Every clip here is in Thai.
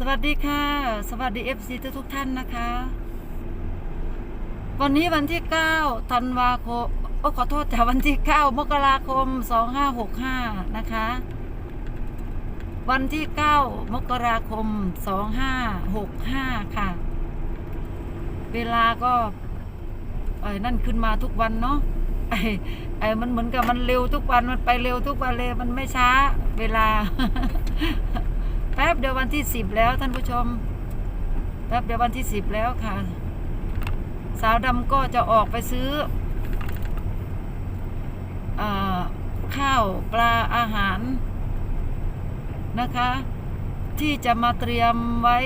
สวัสดีค่ะ สวัสดี FC ทุกทุกท่านนะคะ วันนี้วันที่ 9 ธันวาคมโอ้ขอโทษจ้ะวันที่ 9 มกราคม 2565 นะคะ วันที่ 9 มกราคม 2565 ค่ะ เวลาก็ไอ้นั่นขึ้นมาทุกวันเนาะไอ้ไอ้มันเหมือนกับมันเร็วทุกวันมันไปเร็วทุกวันเลยมันไม่ช้า เวลา แป๊บเดียววันที่สิบแล้วท่านผู้ชม แป๊บเดียววันที่สิบแล้วค่ะ สาวดำก็จะออกไปซื้ออข้าวปลาอาหารนะคะ ที่จะมาเตรียมไว้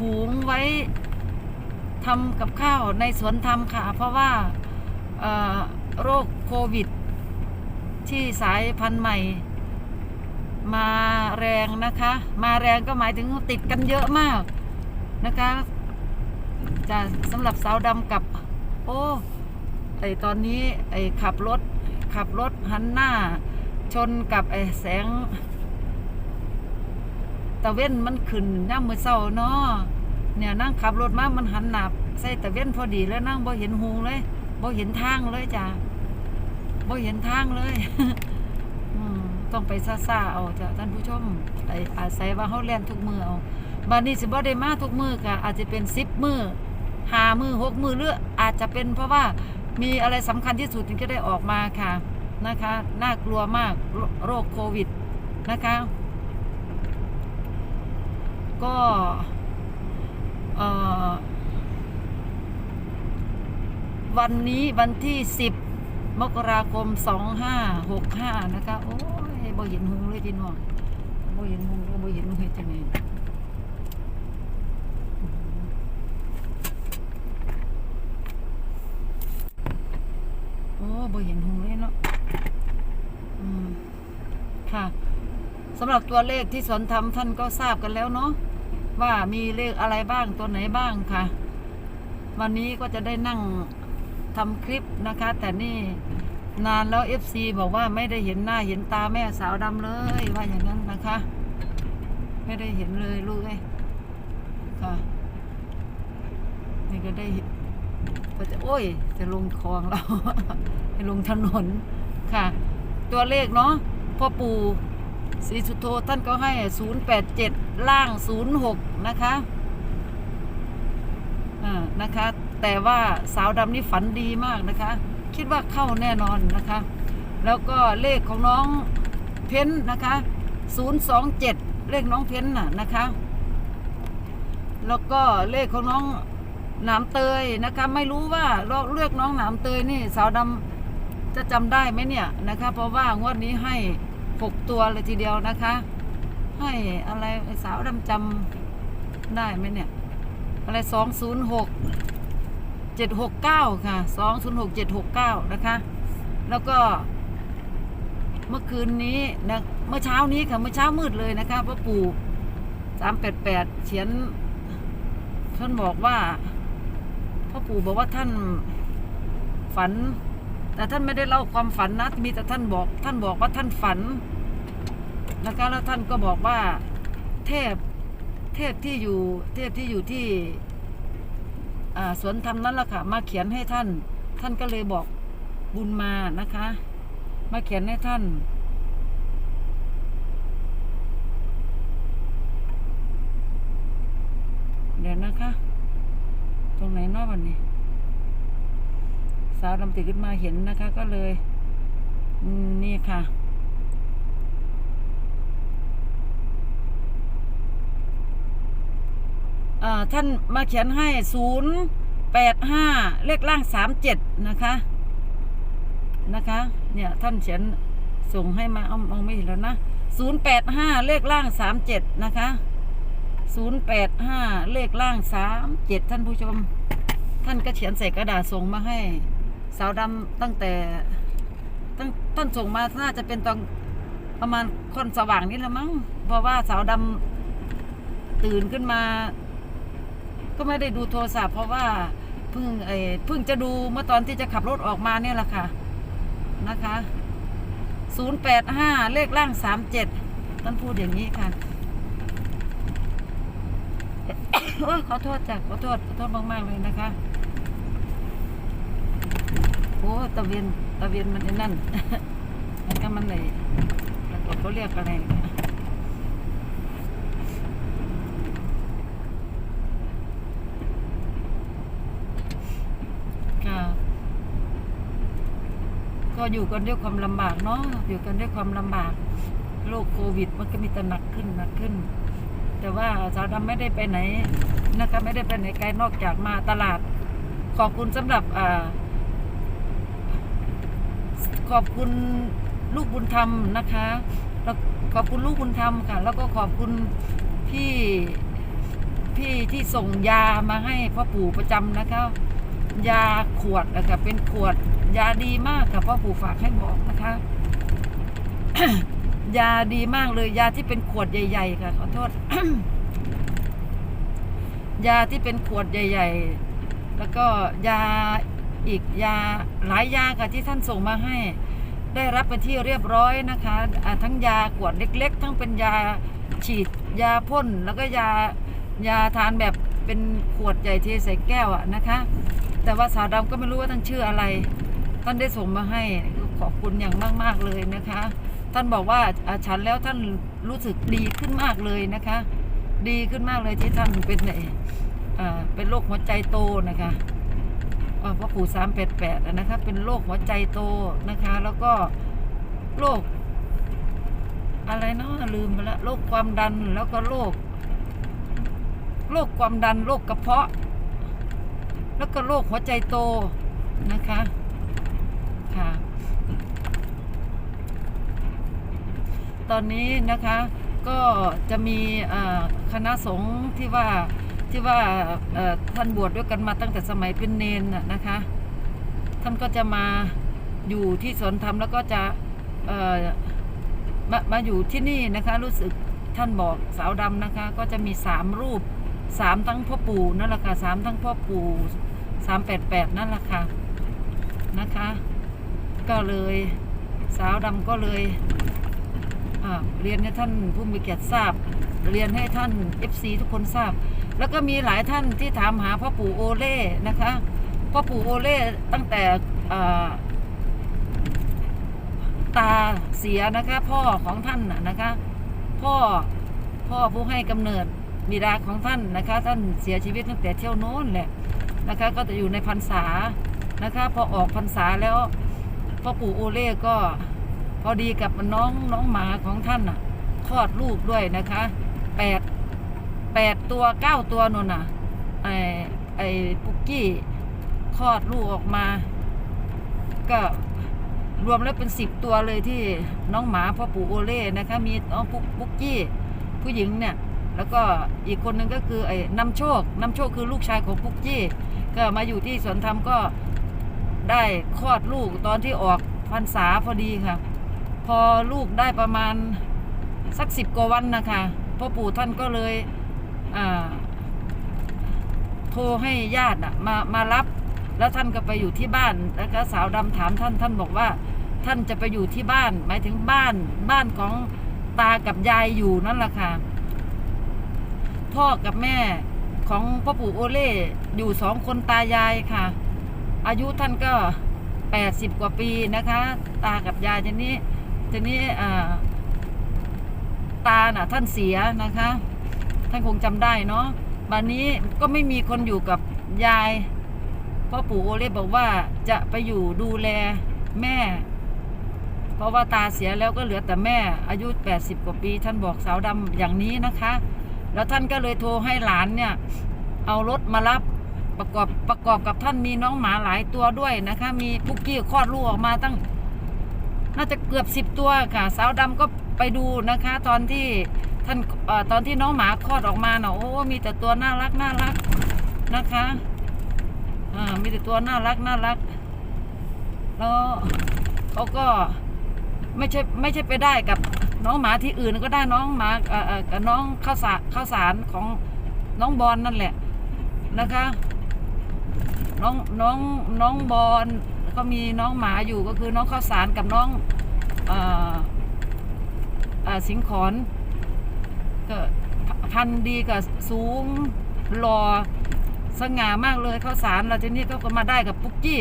หุงไว้ทำกับข้าวในสวนทำค่ะ เพราะว่าโรคโควิด ที่สายพันธุ์ใหม่ มาแรงนะคะ มาแรงก็หมายถึงติดกันเยอะมากนะคะจะสำหรับสาวดำกับ โอ้ไอตอนนี้ไอขับรถขับรถหันหน้า ชนกับไอแสงตะเว้นมันขึ้นย่ามมือเศร้าเนาะเนี่ยนั่งขับรถมามันหันหนับใส่ตะเว้นพอดีแล้วนั่งบ่เห็นหูเลยบ่เห็นทางเลยจ้ะบ่เห็นทางเลย ต้องไปซ่าๆเอาจ้ะท่านผู้ชมไออาศัยว่าเฮาเล่นทุกมือเอาบัดนี้สิบ่ได้มาทุกมือค่ะ อาจจะเป็น10มือห้ามือหกมือหรืออาจจะเป็นเพราะว่ามีอะไรสำคัญที่สุดถึงจะได้ออกมาค่ะนะคะ น่ากลัวมากโรโรคโควิดนะคะ ก็เอ่อวันนี้วันที่ 10 มกราคม 2565 นะคะ โอ้ย บ่เห็นหงเลยพี่น้องบ่เห็นหงบ่เห็นหงเฮ็ดจังไงโอ้บ่เห็นหงเลยเนาะอืมค่ะสำหรับตัวเลขที่สอนทำท่านก็ทราบกันแล้วเนาะว่ามีเลขอะไรบ้างตัวไหนบ้างค่ะ วันนี้ก็จะได้นั่งทำคลิปนะคะ แต่นี่ นานแล้ว FC บอกว่าไม่ได้เห็นหน้าเห็นตาแม่สาวดำเลยว่าอย่างนั้นนะคะ ไม่ได้เห็นเลยลูกเอ้ยค่ะนี่ก็ได้ก็จะโอ้ย จะลงคลองเราให้ลงถนนค่ะ ตัวเลขเนาะพ่อปู่ศรีสุโธท่านก็ให้ 087 ล่าง 06 นะคะอ่านะคะ แต่ว่าสาวดำนี่ฝันดีมากนะคะ คิดว่าเข้าแน่นอนนะคะ แล้วก็เลขของน้องเพ้นนะคะ 027 เลขน้องเพ้นน่ะนะคะ แล้วก็เลขของน้องหนามเตยนะคะ ไม่รู้ว่าเราเลือกน้องหนามเตยนี่สาวดำจะจำได้ไหมเนี่ยนะคะ เพราะว่างวดนี้ให้หกตัวเลยทีเดียวนะคะ ให้อะไรสาวดำจำได้ไหมเนี่ยอะไรสองศูนย์หก เจ็ดหกเก้าค่ะสองศูนย์หกเจ็ดหกเก้านะคะ แล้วก็เมื่อคืนนี้นะเมื่อเช้านี้ค่ะ เมื่อเช้ามืดเลยนะคะพ่อปู่สามแปดแปดเขียนท่านบอกว่าพ่อปู่บอกว่าท่านฝัน แต่ท่านไม่ได้เล่าความฝันนะ มีแต่ท่านบอก ท่านบอกว่าท่านฝันนะคะแล้วท่านก็บอกว่าเทพเทพที่อยู่เทพที่อยู่ที่ สวนธรรมนั่นแหละค่ะ มาเขียนให้ท่าน ท่านก็เลยบอกบุญมานะคะ มาเขียนให้ท่านเดี๋ยวนะคะ ตรงไหนนอกวันนี้ สาวดำตื่นขึ้นมาเห็นนะคะ ก็เลย นี่ค่ะ เอ่อ ท่านมาเขียนให้ศูนย์แปดห้าเลขล่างสามเจ็ดนะคะนะคะ เนี่ยท่านเขียนส่งให้มาเอามองไม่เห็นแล้วนะศูนย์แปดห้าเลขล่างสามเจ็ดนะคะศูนย์แปดห้าเลขล่างสามเจ็ดท่านผู้ชม ท่านก็เขียนใส่กระดาษส่งมาให้ สาวดำตั้งแต่ตั้งท่านส่งมาน่าจะเป็นตอนประมาณคนสว่างนี่แหละมั้งเพราะว่าสาวดำตื่นขึ้นมา ก็ไม่ได้ดูโทรศัพท์เพราะว่าเพิ่งเอเพิ่งจะดูเมื่อตอนที่จะขับรถออกมาเนี่ยแหละค่ะนะคะ085 เลขล่าง 37ท่านพูดอย่างนี้ค่ะโอ้ยขอโทษจ้ะขอโทษขอโทษมากๆเลยนะคะโอ้ตะเวียนตะเวียนมันนั่นแล้วก็มันเลยแล้วก็เขาเรียกอะไรเนี่ยค่ะ ก็อยู่กันด้วยความลำบากเนาะอยู่กันด้วยความลำบากโรคโควิด มันก็มีแต่หนักขึ้นหนักขึ้น แต่ว่าสาวดำไม่ได้ไปไหนนะคะไม่ได้ไปไหนไกลนอกจากมาตลาด ขอบคุณสำหรับอขอบคุณลูกบุญธรรมนะคะแล้วขอบคุณลูกบุญธรรมค่ะ แล้วก็ขอบคุณพี่พี่ที่ส่งยามาให้พ่อปู่ประจำนะคะ ยาขวดนะคะเป็นขวด ยาดีมากค่ะพ่อปู่ฝากให้บอกนะคะ ยาดีมากเลยยาที่เป็นขวดใหญ่ ๆ ค่ะ ขอโทษ ยาที่เป็นขวดใหญ่ ๆ แล้วก็ยาอีกยาหลายยาค่ะที่ท่านส่งมาให้ ได้รับเป็นที่เรียบร้อยนะคะอ่าทั้งยาขวดเล็ก ๆ ทั้งเป็นยาฉีดยาพ่นแล้วก็ยายาทานแบบเป็นขวดใหญ่เทใส่แก้วอะนะคะ แต่ว่าสาวดำก็ไม่รู้ว่าท่านชื่ออะไร ท่านได้ส่งมาให้ขอบคุณอย่างมาก ๆเลยนะคะ ท่านบอกว่าอาฉันแล้วท่านรู้สึกดีขึ้นมากเลยนะคะ ดีขึ้นมากเลยที่ท่านเป็นไอ้อ่าเป็นโรคหัวใจโตนะคะอ่าพ่อปู่สามแปดแปดนะคะเป็นโรคหัวใจโตนะคะ แล้วก็โรคอะไรเนาะลืมไปละโรคความดันแล้วก็โรคโรคความดันโรคกระเพาะ แล้วก็โรคหัวใจโตนะคะ คะ ตอนนี้นะคะก็จะมีคณะสงฆ์ที่ว่าที่ว่าท่านบวชด้วยกันมาตั้งแต่สมัยเป็นเนนน่ะนะคะ ท่านก็จะมาอยู่ที่สวนธรรมแล้วก็จะมามาอยู่ที่นี่นะคะ รู้สึกท่านบอกสาวดำนะคะ ก็จะมีสามรูปสามทั้งพ่อปู่นั่นแหละค่ะสามทั้งพ่อปู่สามแปดแปดนั่นแหละค่ะนะคะ ก็เลยสาวดำก็เลยเรียนให้ท่านผู้มีเกียรติทราบ เรียนให้ท่าน FC ทุกคนทราบ แล้วก็มีหลายท่านที่ถามหาพ่อปู่โอเล่นะคะพ่อปู่โอเล่ตั้งแต่ตาเสียนะคะพ่อของท่านนะคะ พ่อพ่อผู้ให้กำเนิดบิดาของท่านนะคะ ท่านเสียชีวิตตั้งแต่เที่ยวโน้นแหละนะคะ ก็จะอยู่ในพรรษานะคะ พอออกพรรษาแล้ว พ่อปู่โอเล่ก็พอดีกับน้องน้องหมาของท่านอะคลอดลูกด้วยนะคะแปดแปดตัวเก้าตัวนนน่ะไอไอปุกกี้คลอดลูกออกมา ก็รวมแล้วเป็นสิบตัวเลยที่น้องหมาพ่อปู่โอเล่นะคะมีน้องปุกปุกกี้ผู้หญิงเนี่ยแล้วก็อีกคนหนึ่งก็คือไอ้นำโชคนำโชคคือลูกชายของปุกกี้ ก็มาอยู่ที่สวนธรรมก็ ได้คลอดลูกตอนที่ออกพรรษาพอดีค่ะ พอลูกได้ประมาณสักสิบกว่าวันนะคะพ่อปู่ท่านก็เลยโทรให้ญาติอะมามารับแล้วท่านก็ไปอยู่ที่บ้าน แล้วก็สาวดำถามท่านท่านบอกว่า ท่านจะไปอยู่ที่บ้าน หมายถึงบ้านบ้านของตากับยายอยู่นั่นแหละค่ะพ่อกับแม่ของพ่อปู่โอเล่อยู่สองคนตายายค่ะ อายุท่านก็แปดสิบกว่าปีนะคะ ตากับยายทีนี้ทีนี้อ่ตาน่ะท่านเสียนะคะ ท่านคงจำได้เนาะบันนี้ก็ไม่มีคนอยู่กับยายพ่อปู่โอเล่บอกว่าจะไปอยู่ดูแลแม่ เพราะว่าตาเสียแล้วก็เหลือแต่แม่อายุ 80 กว่าปี ท่านบอกสาวดำอย่างนี้นะคะ แล้วท่านก็เลยโทรให้หลานเนี่ย เอารถมารับ ประกอบประกอบกับท่านมีน้องหมาหลายตัวด้วยนะคะ มีพุกกี้คลอดลูกออกมาตั้ง น่าจะเกือบสิบตัวค่ะ สาวดำก็ไปดูนะคะ ตอนที่ท่านอตอนที่น้องหมาคลอดออกมาเนาะโอ้มีแต่ตัวน่ารักน่ารักนะคะอ่ามีแต่ตัวน่ารักน่ารัก แล้วเขาก็ไม่ใช่ไม่ใช่ไปได้กับน้องหมาที่อื่นก็ได้น้องหมาเอ่อเอ่อน้องข้าวสารข้าวสารของน้องบอลนั่นแหละนะคะ น้องน้องน้องบอลก็มีน้องหมาอยู่ก็คือน้องข้าวสารกับน้องออสิงขอนก็พันดีกับสูงรอสง่ามากเลยข้าวสารแล้วทีนี้ก็มาได้กับปุ๊กกี้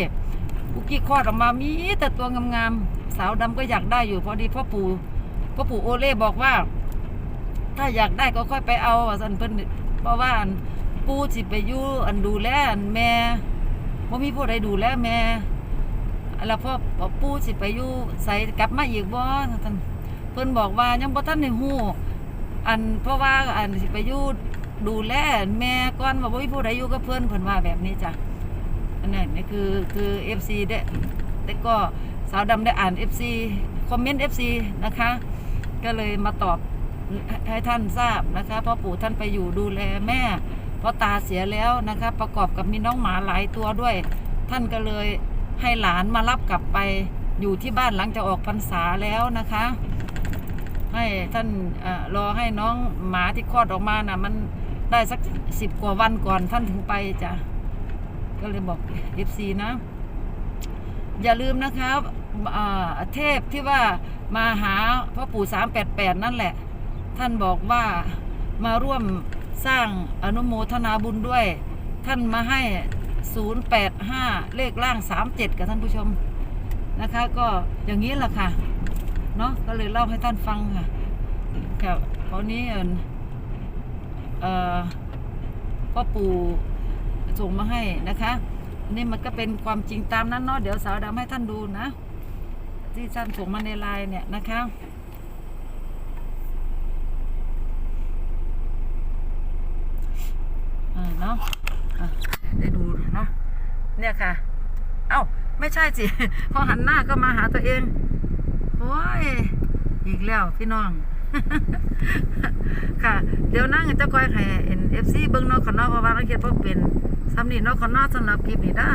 ปุ๊กกี้คลอดออกมามีแต่ตัวงามๆสาวดำก็อยากได้อยู่พอดีพ่อปู่พ่อปู่โอเล่บอกว่า ถ้าอยากได้ก็ค่อยไปเอาสันเพิ่นเพราะว่าปู่สิไปอยู่อันดูแลอันแม่ บ่มีผู้ใดดูแลแม่แล้วพ่อปู่สิไปอยู่ใส่กลับมาอีกบ่ท่านเพิ่นบอกว่ายังบ่ทันได้ฮู้อันเพราะว่าอันสิไปอยู่ดูแลแม่ก่อนว่าบ่มีผู้ใดอยู่กับเพิ่นเพิ่นว่าแบบนี้จ้ะอันนั้นนี่คือคือ FC เด้แต่ก็สาวดำได้อ่าน FC คอมเมนต์ FC นะคะ ก็เลยมาตอบให้ท่านทราบนะคะเพราะปู่ท่านไปอยู่ดูแลแม่ เพราะตาเสียแล้วนะคะ ประกอบกับมีน้องหมาหลายตัวด้วย ท่านก็เลยให้หลานมารับกลับไปอยู่ที่บ้านหลังจากออกพรรษาแล้วนะคะ ให้ท่านอรอให้น้องหมาที่คลอดออกมาน่ะมันได้สักสิบกว่าวันก่อนท่านถึงไปจ้ะก็เลยบอกเอฟซีนะ อย่าลืมนะครับเทพที่ว่ามาหาพ่อปู่สามแปดแปดนั่นแหละ ท่านบอกว่ามาร่วม สร้างอนุโมทนาบุญด้วย ท่านมาให้ 085 เลขล่าง 37 กับท่านผู้ชมนะคะ ก็อย่างนี้แหละค่ะเนาะก็เลยเล่าให้ท่านฟังค่ะค่ะตอนนี้เออพ่อปู่ส่งมาให้นะคะนี่มันก็เป็นความจริงตามนั้นเนาะเดี๋ยวสาวดำให้ท่านดูนะ ที่ท่านส่งมาในไลน์เนี่ยนะคะ อ่า เนาะได้ดูเนาะเนี่ยค่ะ เอ้าไม่ใช่สิพอหันหน้าก็มาหาตัวเองโอ้ยอีกแล้วพี่น้อง ค่ะ เดี๋ยวนั่งจะคอยให้เอ็นเอฟซีเบิ้งนอกขอนอกเพราะว่านักเขียนพวกเป็นสำนีนอกขอนอกสำหรับคลิปนี้นะ